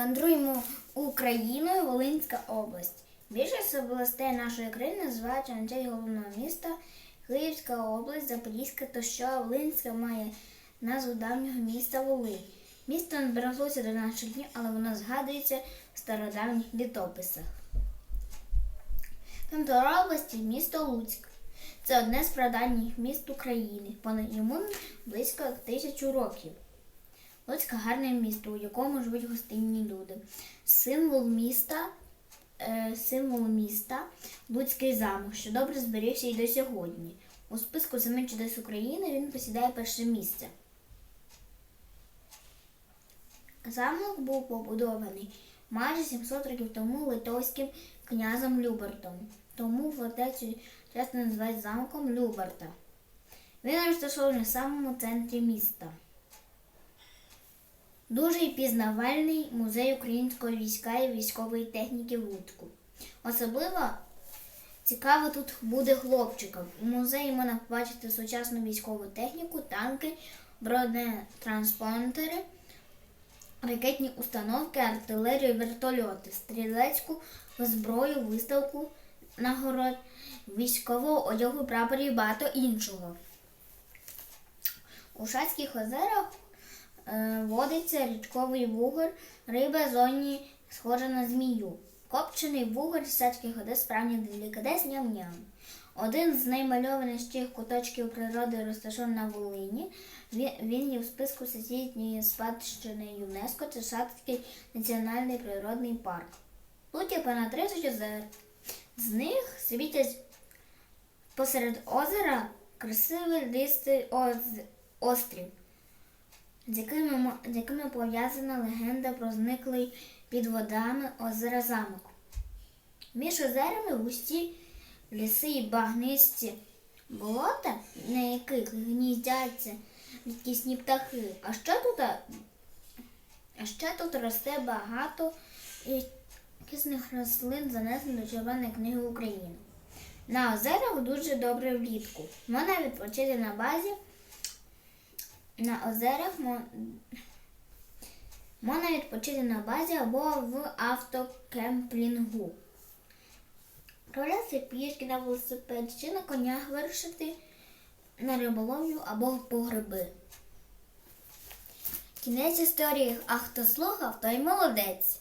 мандруємо Україною Волинська область. Більшість областей нашої країни називаються на головного міста. Київська область, Запорізька та що Волинська має назву давнього міста Волинь. Місто не збереглося до наших днів, але воно згадується в стародавніх літописах. Центр області місто Луцьк. Це одне з прадавніх міст України. Понад йому близько тисячу років. Луцьк гарне місто, у якому живуть гостинні люди. Символ міста, е, символ міста Луцький замок, що добре зберігся і до сьогодні. У списку семи чудес України він посідає перше місце. Замок був побудований майже 700 років тому литовським князем Любертом. Тому фортецю часто називають замком Люберта. Він розташований в самому центрі міста. Дуже пізнавальний музей українського війська і військової техніки в Луцьку. Особливо цікаво тут буде хлопчикам. У музеї можна побачити сучасну військову техніку, танки, бронетранспортери, ракетні установки, артилерію, вертольоти, стрілецьку зброю, виставку нагород, військового одягу, прапорів багато іншого. У Шацьких озерах водиться річковий вугор, риба зоні схожа на змію. Копчений вугор Шацьких озер справді делікатес ням-ням. Один з наймальованіших куточків природи розташований на Волині. Він, є в списку всесвітньої спадщини ЮНЕСКО це Шацький національний природний парк. Тут є понад 30 озер. З них світять посеред озера красивий листий острів, з якими, з якими пов'язана легенда про зниклий під водами озера замок. Між озерами густі ліси і багнисті болота, на яких гніздяться рідкісні птахи. А ще тут, а ще тут росте багато рідкісних рослин, занесених до Червоної книги України. На озерах дуже добре влітку. Можна відпочити на базі. На озерах можна відпочити на базі або в автокемплінгу. Прогулятися пішки на велосипеді чи на конях вирушити на риболовлю або по гриби. Кінець історії, а хто слухав, той молодець.